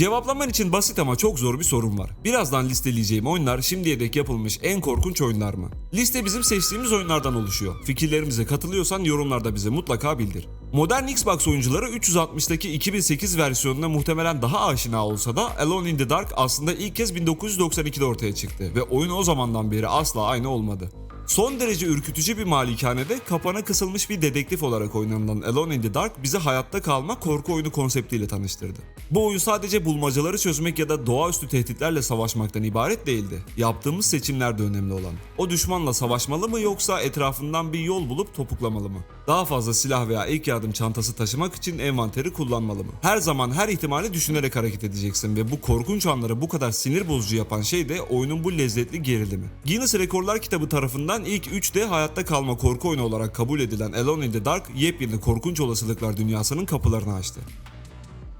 Cevaplaman için basit ama çok zor bir sorun var. Birazdan listeleyeceğim oyunlar şimdiye dek yapılmış en korkunç oyunlar mı? Liste bizim seçtiğimiz oyunlardan oluşuyor. Fikirlerimize katılıyorsan yorumlarda bize mutlaka bildir. Modern Xbox oyuncuları 360'daki 2008 versiyonuna muhtemelen daha aşina olsa da Alone in the Dark aslında ilk kez 1992'de ortaya çıktı ve oyun o zamandan beri asla aynı olmadı. Son derece ürkütücü bir malikanede kapana kısılmış bir dedektif olarak oynanılan Alone in the Dark bizi hayatta kalma korku oyunu konseptiyle tanıştırdı. Bu oyun sadece bulmacaları çözmek ya da doğaüstü tehditlerle savaşmaktan ibaret değildi. Yaptığımız seçimler de önemli olan. O düşmanla savaşmalı mı yoksa etrafından bir yol bulup topuklamalı mı? Daha fazla silah veya ilk yardım çantası taşımak için envanteri kullanmalı mı? Her zaman her ihtimali düşünerek hareket edeceksin ve bu korkunç anları bu kadar sinir bozucu yapan şey de oyunun bu lezzetli gerilimi. Guinness Rekorlar kitabı tarafından ilk 3'de hayatta kalma korku oyunu olarak kabul edilen Alone in the Dark yepyeni korkunç olasılıklar dünyasının kapılarını açtı.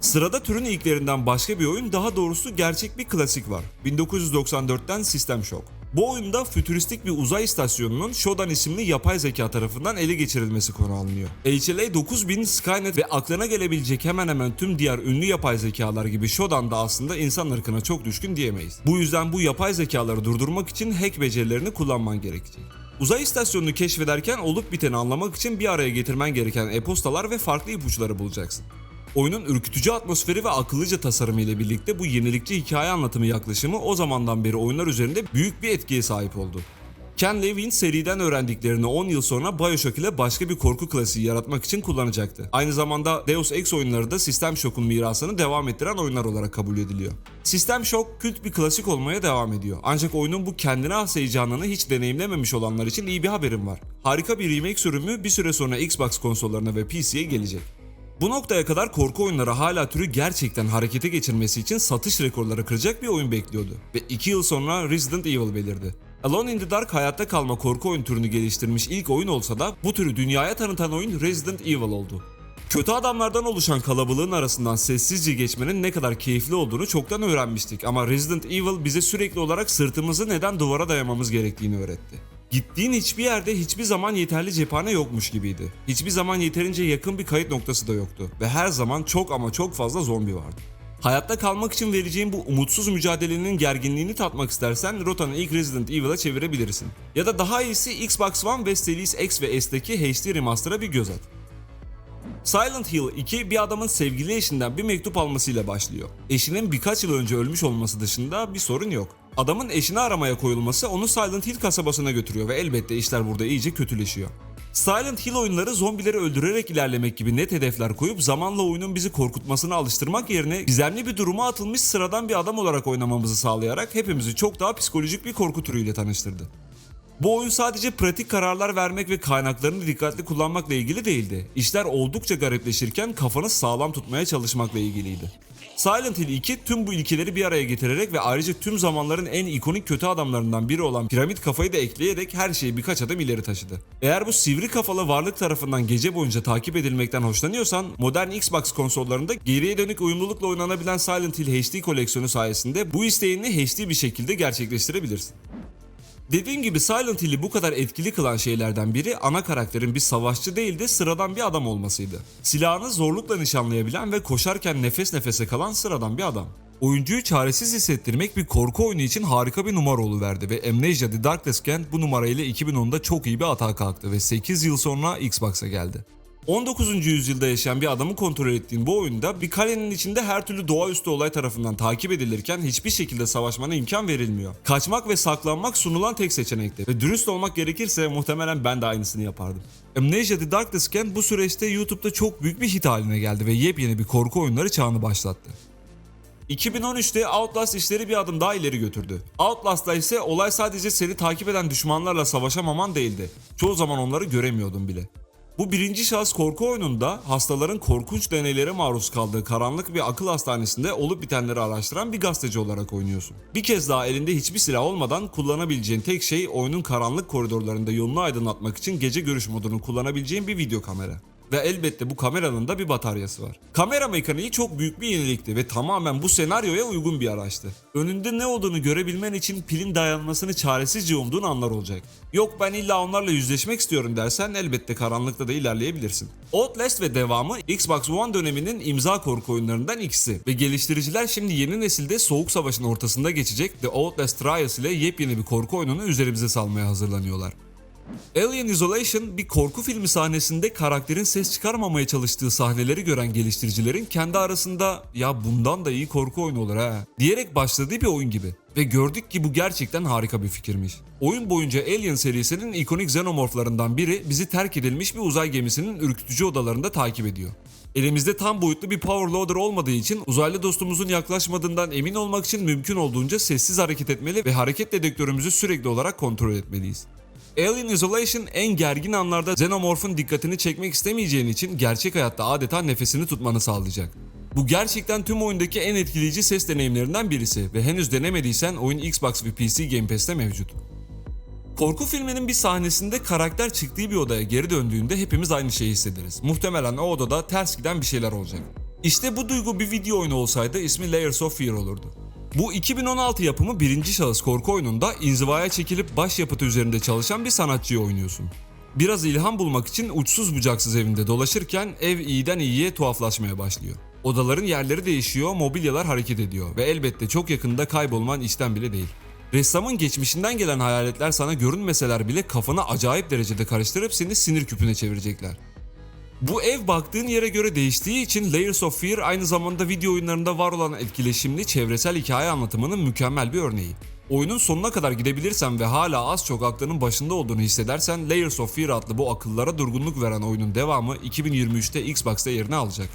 Sırada türün ilklerinden başka bir oyun daha doğrusu gerçek bir klasik var. 1994'ten System Shock. Bu oyunda fütüristik bir uzay istasyonunun Shodan isimli yapay zeka tarafından ele geçirilmesi konu alınıyor. HLA 9000, Skynet ve aklına gelebilecek hemen hemen tüm diğer ünlü yapay zekalar gibi Shodan da aslında insan ırkına çok düşkün diyemeyiz. Bu yüzden bu yapay zekaları durdurmak için hack becerilerini kullanman gerekecek. Uzay istasyonunu keşfederken olup biteni anlamak için bir araya getirmen gereken e-postalar ve farklı ipuçları bulacaksın. Oyunun ürkütücü atmosferi ve akıllıca tasarımı ile birlikte bu yenilikçi hikaye anlatımı yaklaşımı o zamandan beri oyunlar üzerinde büyük bir etkiye sahip oldu. Ken Levine seriden öğrendiklerini 10 yıl sonra Bioshock ile başka bir korku klasiği yaratmak için kullanacaktı. Aynı zamanda Deus Ex oyunları da System Shock'un mirasını devam ettiren oyunlar olarak kabul ediliyor. System Shock kült bir klasik olmaya devam ediyor. Ancak oyunun bu kendine has heyecanını hiç deneyimlememiş olanlar için iyi bir haberim var. Harika bir remake sürümü bir süre sonra Xbox konsollarına ve PC'ye gelecek. Bu noktaya kadar korku oyunları hala türü gerçekten harekete geçirmesi için satış rekorları kıracak bir oyun bekliyordu. Ve 2 yıl sonra Resident Evil belirdi. Alone in the Dark hayatta kalma korku oyun türünü geliştirmiş ilk oyun olsa da bu türü dünyaya tanıtan oyun Resident Evil oldu. Kötü adamlardan oluşan kalabalığın arasından sessizce geçmenin ne kadar keyifli olduğunu çoktan öğrenmiştik ama Resident Evil bize sürekli olarak sırtımızı neden duvara dayamamız gerektiğini öğretti. Gittiğin hiçbir yerde hiçbir zaman yeterli cephane yokmuş gibiydi. Hiçbir zaman yeterince yakın bir kayıt noktası da yoktu ve her zaman çok ama çok fazla zombi vardı. Hayatta kalmak için vereceğin bu umutsuz mücadelenin gerginliğini tatmak istersen rotanı ilk Resident Evil'a çevirebilirsin. Ya da daha iyisi Xbox One ve Series X ve S'teki HD Remaster'a bir göz at. Silent Hill 2 bir adamın sevgili eşinden bir mektup almasıyla başlıyor. Eşinin birkaç yıl önce ölmüş olması dışında bir sorun yok. Adamın eşini aramaya koyulması onu Silent Hill kasabasına götürüyor ve elbette işler burada iyice kötüleşiyor. Silent Hill oyunları zombileri öldürerek ilerlemek gibi net hedefler koyup zamanla oyunun bizi korkutmasına alıştırmak yerine gizemli bir duruma atılmış sıradan bir adam olarak oynamamızı sağlayarak hepimizi çok daha psikolojik bir korku türüyle tanıştırdı. Bu oyun sadece pratik kararlar vermek ve kaynaklarını dikkatli kullanmakla ilgili değildi. İşler oldukça garipleşirken kafanı sağlam tutmaya çalışmakla ilgiliydi. Silent Hill 2 tüm bu ilkeleri bir araya getirerek ve ayrıca tüm zamanların en ikonik kötü adamlarından biri olan piramit kafayı da ekleyerek her şeyi birkaç adım ileri taşıdı. Eğer bu sivri kafalı varlık tarafından gece boyunca takip edilmekten hoşlanıyorsan modern Xbox konsollarında geriye dönük uyumlulukla oynanabilen Silent Hill HD koleksiyonu sayesinde bu isteğini HD bir şekilde gerçekleştirebilirsin. Dediğim gibi Silent Hill'i bu kadar etkili kılan şeylerden biri ana karakterin bir savaşçı değil de sıradan bir adam olmasıydı. Silahını zorlukla nişanlayabilen ve koşarken nefes nefese kalan sıradan bir adam. Oyuncuyu çaresiz hissettirmek bir korku oyunu için harika bir numara verdi ve Amnesia The Darkest Kent bu numarayla 2010'da çok iyi bir atağa kalktı ve 8 yıl sonra Xbox'a geldi. 19. yüzyılda yaşayan bir adamı kontrol ettiğin bu oyunda bir kalenin içinde her türlü doğaüstü olay tarafından takip edilirken hiçbir şekilde savaşmana imkan verilmiyor. Kaçmak ve saklanmak sunulan tek seçenekti ve dürüst olmak gerekirse muhtemelen ben de aynısını yapardım. Amnesia The Darkest Kent bu süreçte YouTube'da çok büyük bir hit haline geldi ve yepyeni bir korku oyunları çağını başlattı. 2013'te Outlast işleri bir adım daha ileri götürdü. Outlast'ta ise olay sadece seni takip eden düşmanlarla savaşamaman değildi. Çoğu zaman onları göremiyordun bile. Bu birinci şahıs korku oyununda hastaların korkunç deneylere maruz kaldığı karanlık bir akıl hastanesinde olup bitenleri araştıran bir gazeteci olarak oynuyorsun. Bir kez daha elinde hiçbir silah olmadan kullanabileceğin tek şey oyunun karanlık koridorlarında yolunu aydınlatmak için gece görüş modunu kullanabileceğin bir video kamera. Ve elbette bu kameranın da bir bataryası var. Kamera mekaniği çok büyük bir yenilikti ve tamamen bu senaryoya uygun bir araçtı. Önünde ne olduğunu görebilmen için pilin dayanmasını çaresizce umduğun anlar olacak. Yok ben illa onlarla yüzleşmek istiyorum dersen elbette karanlıkta da ilerleyebilirsin. Outlast ve devamı Xbox One döneminin imza korku oyunlarından ikisi ve geliştiriciler şimdi yeni nesilde Soğuk Savaş'ın ortasında geçecek The Outlast Trials ile yepyeni bir korku oyununu üzerimize salmaya hazırlanıyorlar. Alien Isolation bir korku filmi sahnesinde karakterin ses çıkarmamaya çalıştığı sahneleri gören geliştiricilerin kendi arasında ya bundan da iyi korku oyunu olur ha diyerek başladığı bir oyun gibi. Ve gördük ki bu gerçekten harika bir fikirmiş. Oyun boyunca Alien serisinin ikonik xenomorflarından biri bizi terk edilmiş bir uzay gemisinin ürkütücü odalarında takip ediyor. Elimizde tam boyutlu bir power loader olmadığı için uzaylı dostumuzun yaklaşmadığından emin olmak için mümkün olduğunca sessiz hareket etmeli ve hareket dedektörümüzü sürekli olarak kontrol etmeliyiz. Alien Isolation en gergin anlarda Xenomorph'un dikkatini çekmek istemeyeceğin için gerçek hayatta adeta nefesini tutmanı sağlayacak. Bu gerçekten tüm oyundaki en etkileyici ses deneyimlerinden birisi ve henüz denemediysen oyun Xbox ve PC Game Pass'te mevcut. Korku filminin bir sahnesinde karakter çıktığı bir odaya geri döndüğünde hepimiz aynı şeyi hissederiz. Muhtemelen o odada ters giden bir şeyler olacak. İşte bu duygu bir video oyunu olsaydı ismi Layers of Fear olurdu. Bu 2016 yapımı birinci şahıs korku oyununda inzivaya çekilip başyapıtı üzerinde çalışan bir sanatçıyı oynuyorsun. Biraz ilham bulmak için uçsuz bucaksız evinde dolaşırken ev iyiden iyiye tuhaflaşmaya başlıyor. Odaların yerleri değişiyor, mobilyalar hareket ediyor ve elbette çok yakında kaybolman işten bile değil. Ressamın geçmişinden gelen hayaletler sana görünmeseler bile kafanı acayip derecede karıştırıp seni sinir küpüne çevirecekler. Bu ev baktığın yere göre değiştiği için Layers of Fear aynı zamanda video oyunlarında var olan etkileşimli çevresel hikaye anlatımının mükemmel bir örneği. Oyunun sonuna kadar gidebilirsen ve hala az çok aklının başında olduğunu hissedersen Layers of Fear adlı bu akıllara durgunluk veren oyunun devamı 2023'te Xbox'ta yerini alacak.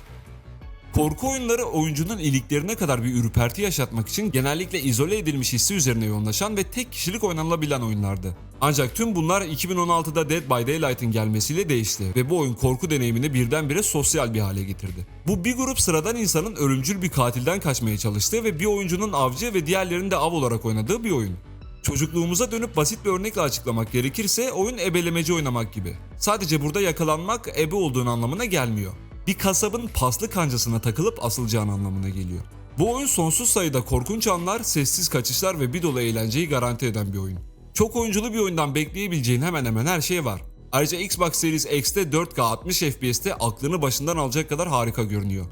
Korku oyunları oyuncunun iliklerine kadar bir ürperti yaşatmak için genellikle izole edilmiş hissi üzerine yoğunlaşan ve tek kişilik oynanılabilen oyunlardı. Ancak tüm bunlar 2016'da Dead by Daylight'ın gelmesiyle değişti ve bu oyun korku deneyimini birdenbire sosyal bir hale getirdi. Bu bir grup sıradan insanın ölümcül bir katilden kaçmaya çalıştığı ve bir oyuncunun avcı ve diğerlerinin de av olarak oynadığı bir oyun. Çocukluğumuza dönüp basit bir örnekle açıklamak gerekirse oyun ebelemeci oynamak gibi. Sadece burada yakalanmak ebe olduğun anlamına gelmiyor bir kasabın paslı kancasına takılıp asılacağın anlamına geliyor. Bu oyun sonsuz sayıda korkunç anlar, sessiz kaçışlar ve bir dolu eğlenceyi garanti eden bir oyun. Çok oyunculu bir oyundan bekleyebileceğin hemen hemen her şey var. Ayrıca Xbox Series X'te 4K 60 FPS'te aklını başından alacak kadar harika görünüyor.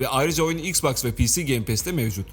Ve ayrıca oyun Xbox ve PC Game Pass'te mevcut.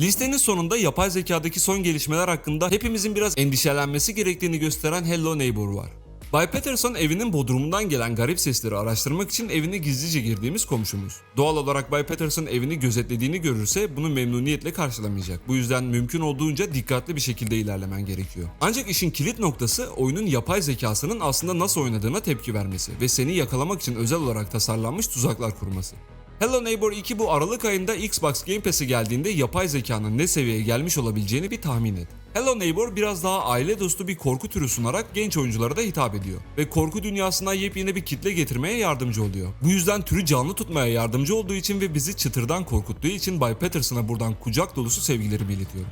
Listenin sonunda yapay zekadaki son gelişmeler hakkında hepimizin biraz endişelenmesi gerektiğini gösteren Hello Neighbor var. Bay Patterson evinin bodrumundan gelen garip sesleri araştırmak için evine gizlice girdiğimiz komşumuz. Doğal olarak Bay Patterson evini gözetlediğini görürse bunu memnuniyetle karşılamayacak. Bu yüzden mümkün olduğunca dikkatli bir şekilde ilerlemen gerekiyor. Ancak işin kilit noktası oyunun yapay zekasının aslında nasıl oynadığına tepki vermesi ve seni yakalamak için özel olarak tasarlanmış tuzaklar kurması. Hello Neighbor 2 bu Aralık ayında Xbox Game Pass'e geldiğinde yapay zekanın ne seviyeye gelmiş olabileceğini bir tahmin et. Hello Neighbor biraz daha aile dostu bir korku türü sunarak genç oyunculara da hitap ediyor ve korku dünyasına yepyeni bir kitle getirmeye yardımcı oluyor. Bu yüzden türü canlı tutmaya yardımcı olduğu için ve bizi çıtırdan korkuttuğu için Bay Patterson'a buradan kucak dolusu sevgilerimi iletiyorum.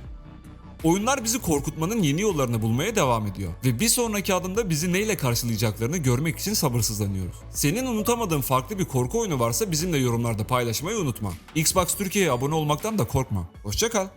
Oyunlar bizi korkutmanın yeni yollarını bulmaya devam ediyor ve bir sonraki adımda bizi neyle karşılayacaklarını görmek için sabırsızlanıyoruz. Senin unutamadığın farklı bir korku oyunu varsa bizimle yorumlarda paylaşmayı unutma. Xbox Türkiye'ye abone olmaktan da korkma. Hoşçakal.